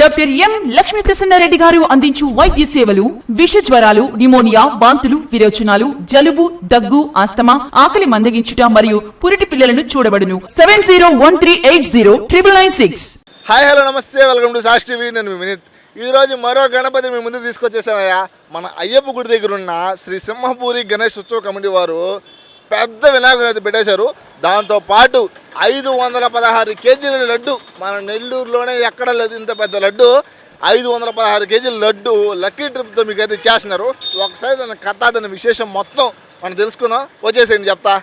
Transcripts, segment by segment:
Doctor M Lakshmi Prasanna Reddy గారు అందించు వైద్య సేవలు విష జ్వరాలు నిమోనియా వాంతులు విరోచనాలు జలుబు దగ్గు ఆస్తమా ఆకలి మందగించుట మరియు పురిటి పిల్లలను చూడబడును. Seven zero one three eight zero triple nine six. Hi hello నమస్తే. Welcome to Sakshi TV. నేను మీ వినీత్. ఈరోజు మరో గణపతి మీ ముందు తీసుకొచ్చేసానయ్యా. మన అయ్యప్ప గుడి దగ్గర ఉన్న శ్రీ సింహపూరి గణేష్ ఉత్సవ కమిటీ వారు పెద్ద వినాయకుని అయితే పెట్టేశారు. దాంతో పాటు ఐదు వందల పదహారు కేజీల లడ్డు. మన నెల్లూరులోనే ఎక్కడ లేదు ఇంత పెద్ద లడ్డు. ఐదు వందల పదహారు కేజీల లడ్డు లక్కీ ట్రిప్తో మీకు అయితే చేస్తున్నారు. ఒకసారి దాని కథ దాని విశేషం మొత్తం మనం తెలుసుకుందాం. వచ్చేసేయండి చెప్తా.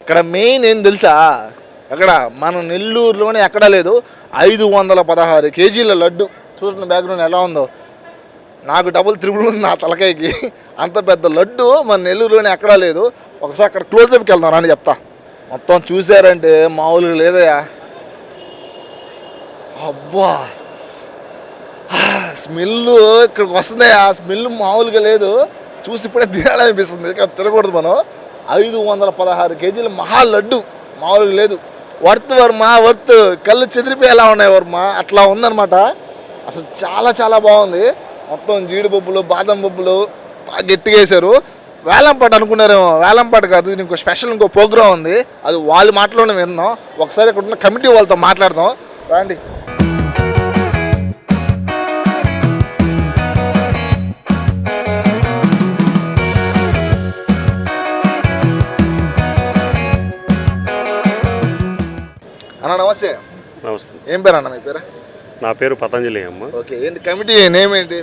ఇక్కడ మెయిన్ ఏం తెలుసా? ఎక్కడ మన నెల్లూరులోనే ఎక్కడా లేదు. ఐదు వందల పదహారు కేజీల లడ్డు. చూసిన బ్యాక్గ్రౌండ్ ఎలా ఉందో. నాకు డబుల్ త్రిబుల్ ఉంది నా తలకాయకి. అంత పెద్ద లడ్డు మన నెల్లూరులోనే ఎక్కడా లేదు. ఒకసారి అక్కడ క్లోజప్కి వెళ్దాం అని చెప్తా. మొత్తం చూసారంటే మామూలుగా లేదయా అబ్బా. స్మెల్ ఇక్కడికి వస్తుంది ఆ స్మెల్ మామూలుగా లేదు. చూసి ఇప్పుడే తినాలనిపిస్తుంది. ఇక తినకూడదు మనం. ఐదు వందల పదహారు కేజీల మహా లడ్డు మామూలుగా లేదు. Worth Varma worth? కళ్ళు చెదిరిపోయేలా ఉన్నాయి వర్మ అట్లా ఉందన్నమాట. అసలు చాలా చాలా బాగుంది. మొత్తం జీడిపప్పులు బాదం పప్పులు బాగా గట్టిగా వేశారు. వేలంపాట అనుకున్నారేమో. వేలంపాట కాదు ఇంకో స్పెషల్ ఇంకో ప్రోగ్రామ్ ఉంది. అది వాళ్ళ మాటలోనే విన్నాం ఒకసారి ఇక్కడ ఉన్న కమిటీ వాళ్ళతో మాట్లాడదాం. రండి. నమస్తే. నమస్తే. ఏం పేరు అన్న మీ పేరు? నా పేరు పతంజలి అమ్మ. ఓకే ఏంటి కమిటీ నేమ్ ఏంటి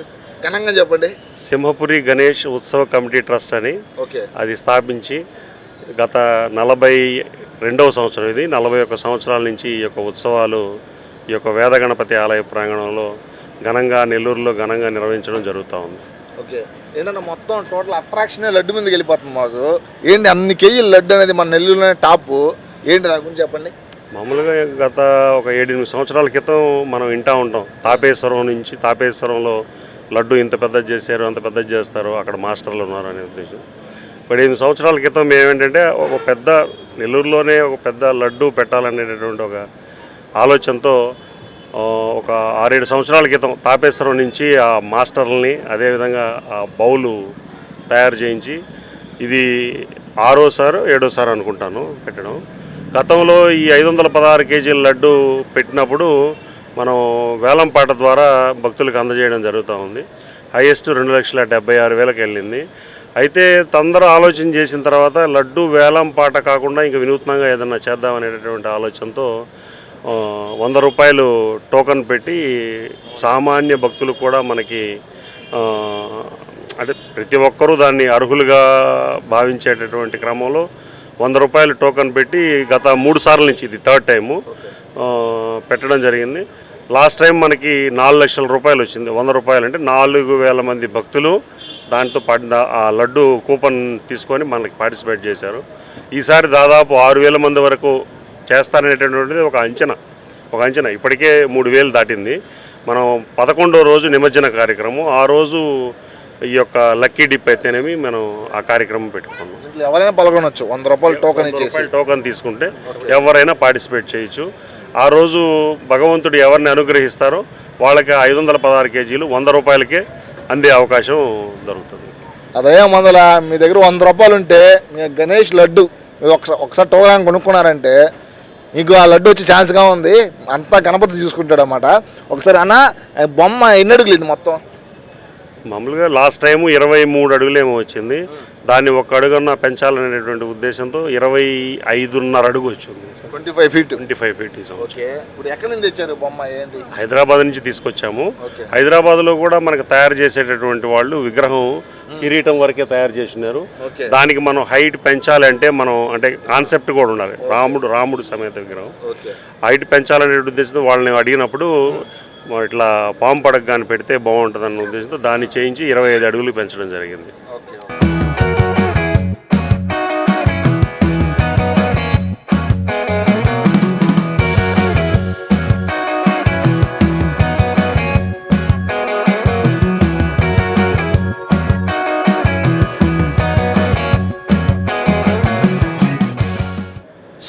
ఘనంగా చెప్పండి. సింహపురి గణేష్ ఉత్సవ కమిటీ ట్రస్ట్ అని ఓకే. అది స్థాపించి గత నలభై రెండవ సంవత్సరం ఇది. నలభై ఒక్క సంవత్సరాల నుంచి ఈ యొక్క ఉత్సవాలు ఈ యొక్క వేద గణపతి ఆలయ ప్రాంగణంలో ఘనంగా నెల్లూరులో ఘనంగా నిర్వహించడం జరుగుతూ ఉంది. ఓకే. ఏంటన్నా మొత్తం టోటల్ అట్రాక్షనే లడ్డు మీదకి వెళ్ళిపోతుంది మాకు. ఏంటి అన్ని కేజీలు లడ్డు అనేది మన నెల్లూరులోనే టాప్. ఏంటి దాని గురించి చెప్పండి? మామూలుగా గత ఒక ఏడెనిమిది సంవత్సరాల క్రితం మనం వింటా ఉంటాం. తాపేశ్వరం నుంచి తాపేశ్వరంలో లడ్డు ఇంత పెద్దది చేశారు అంత పెద్దది చేస్తారు అక్కడ మాస్టర్లు ఉన్నారు అనే ఉద్దేశం. పదిహేను సంవత్సరాల క్రితం మేమేంటంటే ఒక పెద్ద నెల్లూరులోనే ఒక పెద్ద లడ్డు పెట్టాలనేటటువంటి ఒక ఆలోచనతో ఒక ఆరేడు సంవత్సరాల క్రితం తాపేశ్వరం నుంచి ఆ మాస్టర్లని అదేవిధంగా ఆ బౌలు తయారు చేయించి ఇది ఆరోసారి ఏడోసారి అనుకుంటాను పెట్టడం. గతంలో ఈ ఐదు వందల పదహారు కేజీల లడ్డు పెట్టినప్పుడు మనం వేలంపాట ద్వారా భక్తులకు అందజేయడం జరుగుతూ ఉంది. హైయెస్ట్ రెండు లక్షల డెబ్బై ఆరు వేలకు వెళ్ళింది. అయితే తొందర ఆలోచన చేసిన తర్వాత లడ్డు వేలం పాట కాకుండా ఇంకా వినూత్నంగా ఏదన్నా చేద్దామనేటటువంటి ఆలోచనతో వంద రూపాయలు టోకన్ పెట్టి సామాన్య భక్తులు కూడా మనకి అంటే ప్రతి ఒక్కరూ దాన్ని అర్హులుగా భావించేటటువంటి క్రమంలో వంద రూపాయలు టోకన్ పెట్టి గత మూడు సార్ల నుంచి ఇది థర్డ్ టైము పెట్టడం జరిగింది. లాస్ట్ టైం మనకి నాలుగు లక్షల రూపాయలు వచ్చింది. వంద రూపాయలు అంటే నాలుగు వేల మంది భక్తులు దాంతో పాటి ఆ లడ్డు కూపన్ తీసుకొని మనకి పార్టిసిపేట్ చేశారు. ఈసారి దాదాపు ఆరు వేల మంది వరకు చేస్తారనేటటువంటిది ఒక అంచనా. ఒక అంచనా. ఇప్పటికే మూడు వేలు దాటింది. మనం పదకొండో రోజు నిమజ్జన కార్యక్రమం. ఆ రోజు ఈ యొక్క లక్కీ డిప్ అయితేనేమి మనం ఆ కార్యక్రమం పెట్టుకున్నాం. ఎవరైనా పాల్గొనొచ్చు. వంద రూపాయలు టోకెన్ ఇచ్చేసి. టోకన్ తీసుకుంటే ఎవరైనా పార్టిసిపేట్ చేయొచ్చు. ఆ రోజు భగవంతుడు ఎవరిని అనుగ్రహిస్తారో వాళ్ళకి ఐదు వందల పదహారు కేజీలు వంద రూపాయలకే అందే అవకాశం దొరుకుతుంది. అదే మందల మీ దగ్గర వంద రూపాయలు ఉంటే మీ గణేష్ లడ్డు మీరు ఒకసారి ఒకసారి టోకెన్ కొనుక్కున్నారంటే మీకు ఆ లడ్డు వచ్చే ఛాన్స్గా ఉంది. అంతా గణపతి చూసుకుంటాడు అనమాట ఒకసారి అన్న బొమ్మ ఎన్ని అడుగులు ఇది మొత్తం? మామూలుగా లాస్ట్ టైం ఇరవై మూడు అడుగులేమో వచ్చింది. దాన్ని ఒక అడుగన్నా పెంచాలనేటువంటి ఉద్దేశంతో ఇరవై ఐదున్నర అడుగు వచ్చింది. Twenty five feet twenty five feet ఇప్పుడు ఎక్కడి నుంచి తెచ్చారు బొమ్మ ఏంటి? హైదరాబాద్ నుంచి తీసుకొచ్చాము. హైదరాబాద్లో కూడా మనకు తయారు చేసేటటువంటి వాళ్ళు విగ్రహం కిరీటం వరకే తయారు చేసినారు. దానికి మనం హైట్ పెంచాలి అంటే మనం అంటే కాన్సెప్ట్ కూడా ఉండాలి. రాముడు రాముడు సమేత విగ్రహం. హైట్ పెంచాలనే ఉద్దేశంతో వాళ్ళని అడిగినప్పుడు ఇట్లా పాము పడక కానీ పెడితే బాగుంటుందన్న ఉద్దేశంతో దాన్ని చేయించి ఇరవై ఐదు అడుగులు పెంచడం జరిగింది.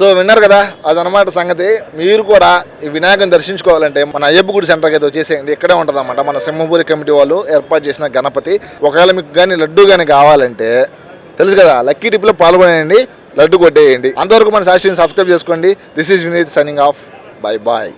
సో విన్నారు కదా అదనమాట సంగతి. మీరు కూడా ఈ వినాయకుని దర్శించుకోవాలంటే మన అయ్యప్ప గుడి సెంటర్కి అయితే వచ్చేసేయండి. ఇక్కడే ఉంటుందన్నమాట. మన సింహపూరి కమిటీ వాళ్ళు ఏర్పాటు చేసిన గణపతి. ఒకవేళ మీకు కానీ లడ్డు కానీ కావాలంటే తెలుసు కదా లక్కీ టిప్లో పాల్గొనేయండి లడ్డు కొట్టేయండి. అంతవరకు మన శాస్త్రీని సబ్స్క్రైబ్ చేసుకోండి. This is Vineeth signing off. Bye bye.